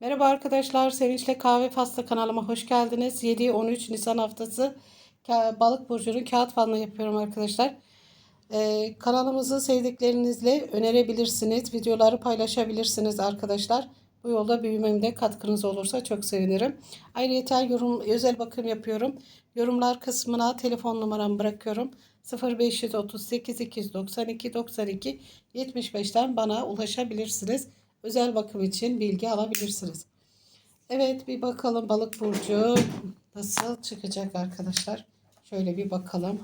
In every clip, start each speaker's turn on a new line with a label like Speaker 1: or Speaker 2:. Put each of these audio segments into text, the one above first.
Speaker 1: Merhaba arkadaşlar, Sevinçle Kahve Pasta kanalıma hoş geldiniz. 7-13 Nisan haftası Balık burcunun kağıt falını yapıyorum arkadaşlar. Ee, kanalımızı sevdiklerinizle önerebilirsiniz. Videoları paylaşabilirsiniz arkadaşlar. Bu yolda büyümemde katkınız olursa çok sevinirim. Ayrıca yorum, özel bakım yapıyorum. Yorumlar kısmına telefon numaramı bırakıyorum. 0538 292 92 75'ten bana ulaşabilirsiniz. Özel bakım için bilgi alabilirsiniz. Evet bir bakalım balık burcu nasıl çıkacak arkadaşlar. Şöyle bir bakalım.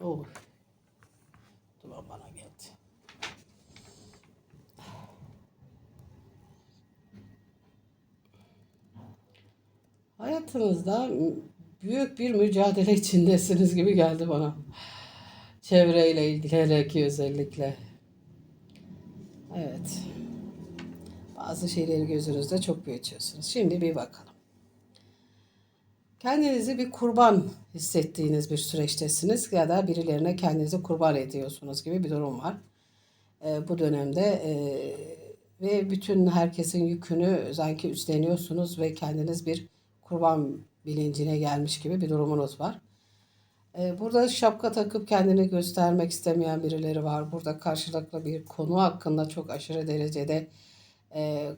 Speaker 1: Oh. Duman bana geldi. Hayatınızda büyük bir mücadele içindesiniz gibi geldi bana. Çevreyle ki özellikle. Evet. Bazı şeyleri gözünüzde çok büyütüyorsunuz. Şimdi bir bakalım. Kendinizi bir kurban hissettiğiniz bir süreçtesiniz ya da birilerine kendinizi kurban ediyorsunuz gibi bir durum var. Ee, bu dönemde e, ve bütün herkesin yükünü sanki üstleniyorsunuz ve kendiniz bir kurban bilincine gelmiş gibi bir durumunuz var. Ee, burada şapka takıp kendini göstermek istemeyen birileri var. Burada karşılıklı bir konu hakkında çok aşırı derecede e,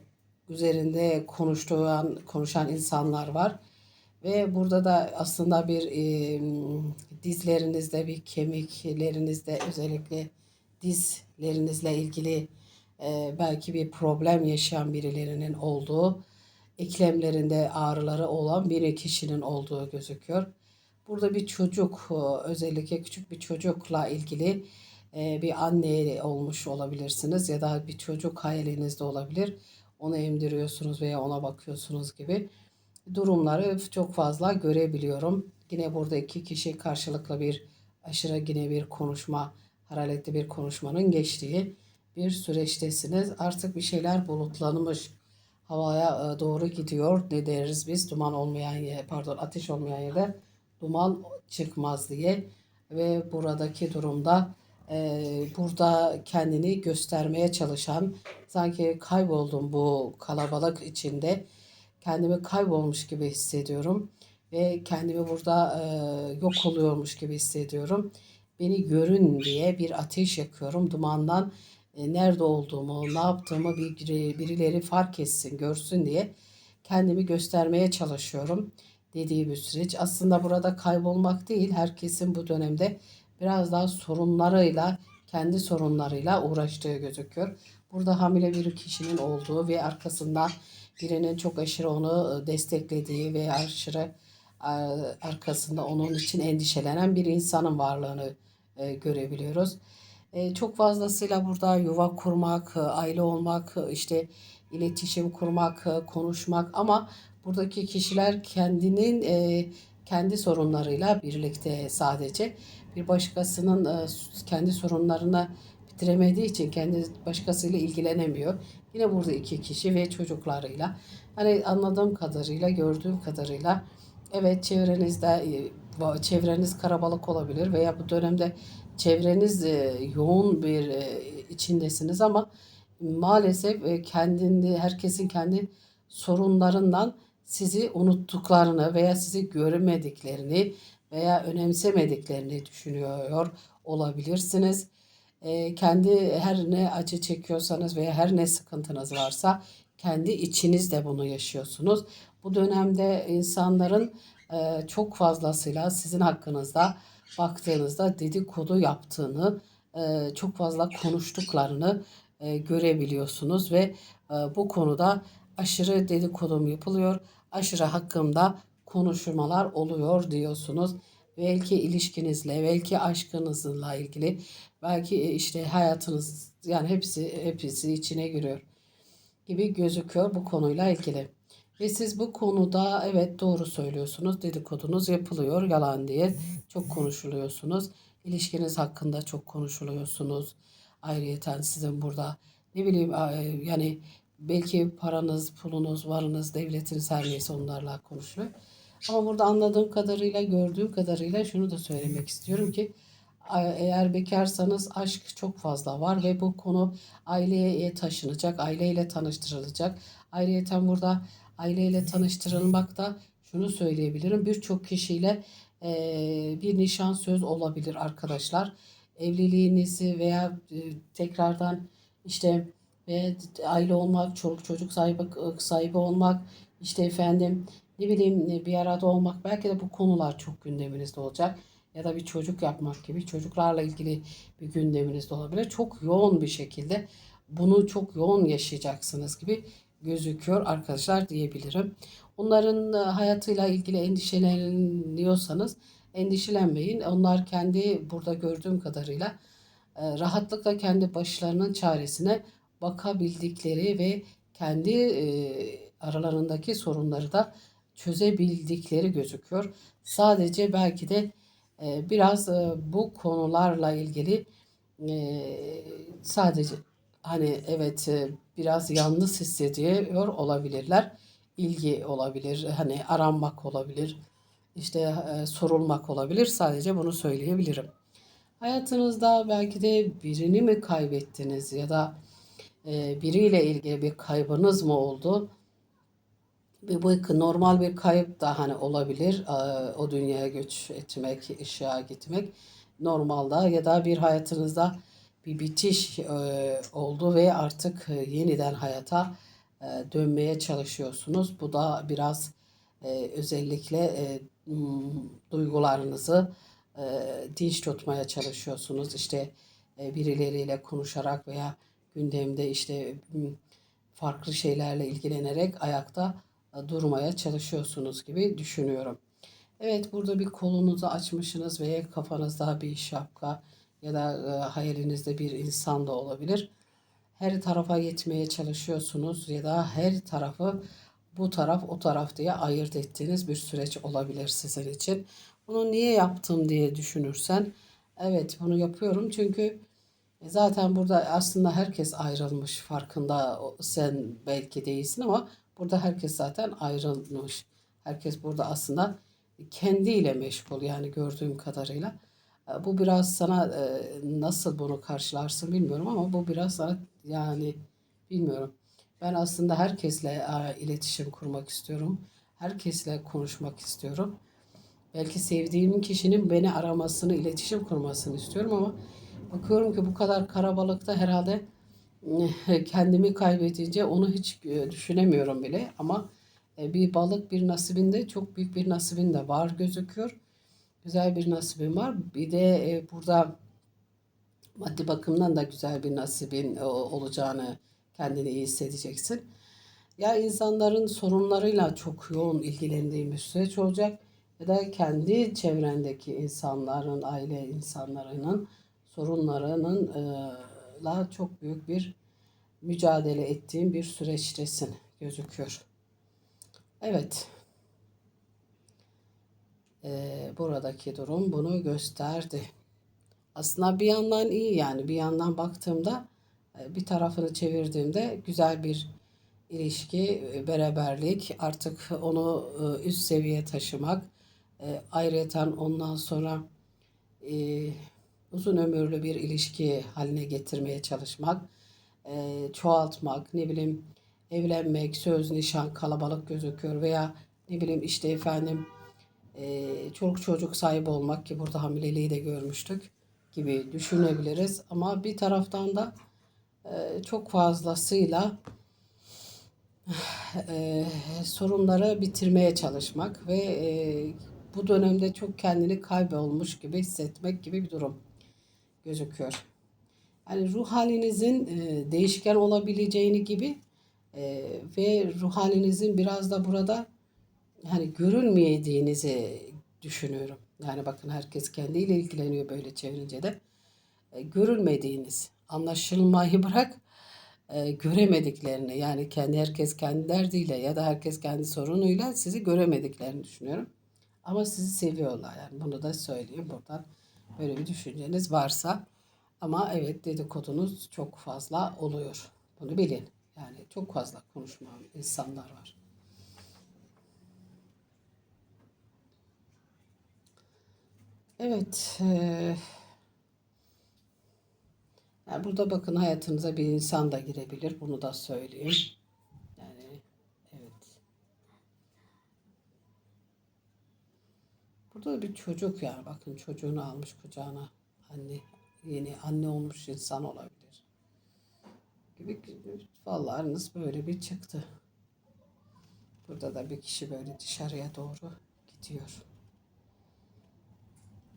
Speaker 1: üzerinde konuştuğun, konuşan insanlar var. Ve burada da aslında bir e, dizlerinizde bir kemiklerinizde özellikle dizlerinizle ilgili e, belki bir problem yaşayan birilerinin olduğu, eklemlerinde ağrıları olan bir kişinin olduğu gözüküyor. Burada bir çocuk özellikle küçük bir çocukla ilgili bir anne olmuş olabilirsiniz ya da bir çocuk hayalinizde olabilir. Onu emdiriyorsunuz veya ona bakıyorsunuz gibi durumları çok fazla görebiliyorum. Yine burada iki kişi karşılıklı bir aşırı yine bir konuşma, hararetli bir konuşmanın geçtiği bir süreçtesiniz. Artık bir şeyler bulutlanmış havaya e, doğru gidiyor. Ne deriz biz? Duman olmayan yer, pardon ateş olmayan yerde duman çıkmaz diye. Ve buradaki durumda e, burada kendini göstermeye çalışan sanki kayboldum bu kalabalık içinde kendimi kaybolmuş gibi hissediyorum ve kendimi burada e, yok oluyormuş gibi hissediyorum. Beni görün diye bir ateş yakıyorum. Dumandan e, nerede olduğumu, ne yaptığımı bir, birileri fark etsin, görsün diye kendimi göstermeye çalışıyorum dediği bir süreç. Aslında burada kaybolmak değil, herkesin bu dönemde biraz daha sorunlarıyla, kendi sorunlarıyla uğraştığı gözüküyor. Burada hamile bir kişinin olduğu ve arkasında birinin çok aşırı onu e, desteklediği ve aşırı e, arkasında onun için endişelenen bir insanın varlığını e, görebiliyoruz. Çok fazlasıyla burada yuva kurmak, aile olmak, işte iletişim kurmak, konuşmak ama buradaki kişiler kendinin kendi sorunlarıyla birlikte sadece bir başkasının kendi sorunlarına bitiremediği için kendi başkasıyla ilgilenemiyor. Yine burada iki kişi ve çocuklarıyla. Hani anladığım kadarıyla, gördüğüm kadarıyla evet çevrenizde e, çevreniz karabalık olabilir veya bu dönemde çevreniz e, yoğun bir e, içindesiniz ama maalesef kendini herkesin kendi sorunlarından sizi unuttuklarını veya sizi görmediklerini veya önemsemediklerini düşünüyor olabilirsiniz kendi her ne acı çekiyorsanız veya her ne sıkıntınız varsa kendi içinizde bunu yaşıyorsunuz. Bu dönemde insanların çok fazlasıyla sizin hakkınızda baktığınızda dedikodu yaptığını, çok fazla konuştuklarını görebiliyorsunuz ve bu konuda aşırı dedikodum yapılıyor, aşırı hakkımda konuşmalar oluyor diyorsunuz belki ilişkinizle, belki aşkınızla ilgili, belki e, işte hayatınız yani hepsi hepsi içine giriyor gibi gözüküyor bu konuyla ilgili. Ve siz bu konuda evet doğru söylüyorsunuz. Dedikodunuz yapılıyor. Yalan diye çok konuşuluyorsunuz. İlişkiniz hakkında çok konuşuluyorsunuz. Ayrıyeten sizin burada ne bileyim a- yani belki paranız, pulunuz, varınız, devletiniz her neyse onlarla konuşuluyor. Ama burada anladığım kadarıyla, gördüğüm kadarıyla şunu da söylemek istiyorum ki eğer bekarsanız aşk çok fazla var ve bu konu aileye taşınacak, aileyle tanıştırılacak. Ayrıyeten burada aileyle tanıştırılmak da şunu söyleyebilirim. Birçok kişiyle eee, bir nişan söz olabilir arkadaşlar. Evliliğinizi veya e, tekrardan işte ve aile olmak, çoluk çocuk sahibi sahibi olmak, işte efendim ne bileyim bir arada olmak belki de bu konular çok gündeminizde olacak ya da bir çocuk yapmak gibi çocuklarla ilgili bir gündeminizde olabilir. Çok yoğun bir şekilde bunu çok yoğun yaşayacaksınız gibi gözüküyor arkadaşlar diyebilirim. Onların e, hayatıyla ilgili endişeleniyorsanız endişelenmeyin. Onlar kendi burada gördüğüm kadarıyla e, rahatlıkla kendi başlarının çaresine bakabildikleri ve kendi e, aralarındaki sorunları da çözebildikleri gözüküyor. Sadece belki de e, biraz e, bu konularla ilgili e, sadece hani evet e, biraz yalnız hissediyor olabilirler. İlgi olabilir, hani aranmak olabilir, işte e, sorulmak olabilir. Sadece bunu söyleyebilirim. Hayatınızda belki de birini mi kaybettiniz ya da e, biriyle ilgili bir kaybınız mı oldu? Ve bu normal bir kayıp da hani olabilir. Ee, O dünyaya göç etmek, ışığa gitmek normalde ya da bir hayatınızda bir bitiş e, oldu ve artık e, yeniden hayata e, dönmeye çalışıyorsunuz. Bu da biraz özellikle e, m, duygularınızı dinç tutmaya çalışıyorsunuz. İşte birileriyle konuşarak veya gündemde işte m, farklı şeylerle ilgilenerek ayakta durmaya çalışıyorsunuz gibi düşünüyorum. Evet burada bir kolunuzu açmışsınız ve kafanızda bir şapka ya da e, hayalinizde bir insan da olabilir. Her tarafa yetmeye çalışıyorsunuz ya da her tarafı bu taraf o taraf diye ayırt ettiğiniz bir süreç olabilir sizin için. Bunu niye yaptım diye düşünürsen evet bunu yapıyorum çünkü Zaten burada aslında herkes ayrılmış farkında sen belki değilsin ama burada herkes zaten ayrılmış. Herkes burada aslında kendiyle meşgul yani gördüğüm kadarıyla. E, Bu biraz sana e, nasıl bunu karşılarsın bilmiyorum ama bu biraz sana yani bilmiyorum. Ben aslında herkesle iletişim kurmak istiyorum. Herkesle konuşmak istiyorum. Belki sevdiğim kişinin beni aramasını, iletişim kurmasını istiyorum ama bakıyorum ki bu kadar karabalıkta herhalde kendimi kaybedince onu hiç e, düşünemiyorum bile. Ama e, bir balık bir nasibinde çok büyük bir nasibin de var gözüküyor. Güzel bir nasibin var. Bir de e, burada maddi bakımdan da güzel bir nasibin olacağını kendini iyi hissedeceksin. Ya insanların sorunlarıyla çok yoğun ilgilendiğin bir süreç olacak ya da kendi çevrendeki insanların, aile insanlarının sorunlarının e, la çok büyük bir mücadele ettiğin bir süreçtesin gözüküyor. Evet, e, buradaki durum bunu gösterdi. Aslında bir yandan iyi yani bir yandan baktığımda e, bir tarafını çevirdiğimde güzel bir ilişki, e, beraberlik artık onu e, üst seviyeye taşımak, ayrıyeten ondan sonra uzun ömürlü bir ilişki haline getirmeye çalışmak, e, çoğaltmak, ne bileyim evlenmek, söz, nişan kalabalık gözüküyor veya ne bileyim işte efendim e, çoluk çocuk sahibi olmak ki burada hamileliği de görmüştük gibi düşünebiliriz. Ama bir taraftan da e, çok fazlasıyla e, sorunları bitirmeye çalışmak ve e, bu dönemde çok kendini kaybolmuş gibi hissetmek gibi bir durum gözüküyor. Yani ruh halinizin e, değişken olabileceğini gibi e, ve ruh halinizin biraz da burada hani görülmeyeceğinizi düşünüyorum. Yani bakın herkes kendiyle ilgileniyor böyle çevirince de. E, görülmediğiniz, anlaşılmayı bırak e, göremediklerini yani kendi herkes kendi derdiyle ya da herkes kendi sorunuyla sizi göremediklerini düşünüyorum. Ama sizi seviyorlar yani bunu da söyleyeyim buradan. Böyle bir düşünceniz varsa ama evet dedikodunuz çok fazla oluyor. Bunu bilin. Yani çok fazla konuşma insanlar var. Evet. eee, yani burada bakın hayatınıza bir insan da girebilir. Bunu da söyleyeyim. Yani evet. Burada bir çocuk yani bakın çocuğunu almış kucağına. Anne yeni anne olmuş insan olabilir. Gibi fallarınız böyle bir çıktı. Burada da bir kişi böyle dışarıya doğru gidiyor.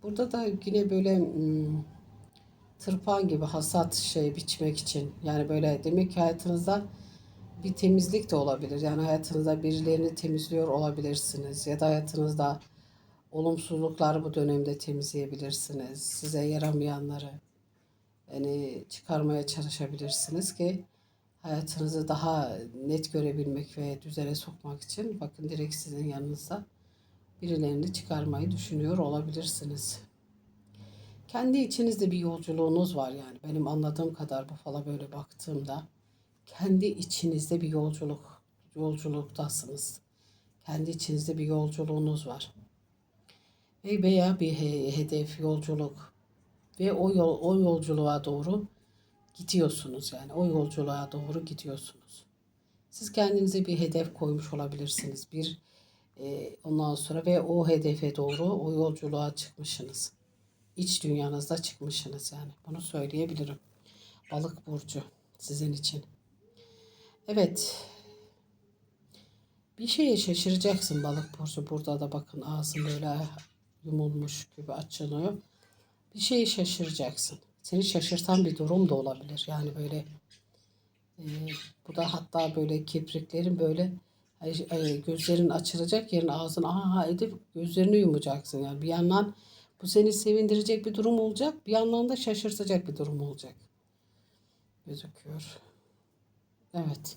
Speaker 1: Burada da yine böyle hmm, tırpan gibi hasat şey biçmek için yani böyle demek ki hayatınızda bir temizlik de olabilir. Yani hayatınızda birilerini temizliyor olabilirsiniz ya da hayatınızda olumsuzlukları bu dönemde temizleyebilirsiniz. Size yaramayanları yani çıkarmaya çalışabilirsiniz ki hayatınızı daha net görebilmek ve düzene sokmak için bakın direkt sizin yanınızda birilerini çıkarmayı düşünüyor olabilirsiniz. Kendi içinizde bir yolculuğunuz var yani. Benim anladığım kadar bu fala böyle baktığımda kendi içinizde bir yolculuk yolculuktasınız. Kendi içinizde bir yolculuğunuz var. Ve veya bir he- hedef, yolculuk ve o yol o yolculuğa doğru gidiyorsunuz yani. O yolculuğa doğru gidiyorsunuz. Siz kendinize bir hedef koymuş olabilirsiniz. Bir e, ondan sonra ve o hedefe doğru o yolculuğa çıkmışsınız. İç dünyanızda çıkmışsınız yani. Bunu söyleyebilirim. Balık burcu sizin için. Evet. Bir şeye şaşıracaksın balık burcu. Burada da bakın ağzın böyle yumulmuş gibi açılıyor. Bir şeye şaşıracaksın. Seni şaşırtan bir durum da olabilir. Yani böyle e, bu da hatta böyle kipriklerin böyle ay, gözlerin açılacak yerine ağzın aha edip gözlerini yumacaksın. Yani bir yandan bu seni sevindirecek bir durum olacak. Bir yandan da şaşırtacak bir durum olacak. Gözüküyor. Evet.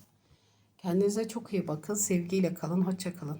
Speaker 1: Kendinize çok iyi bakın. Sevgiyle kalın. Hoşça kalın.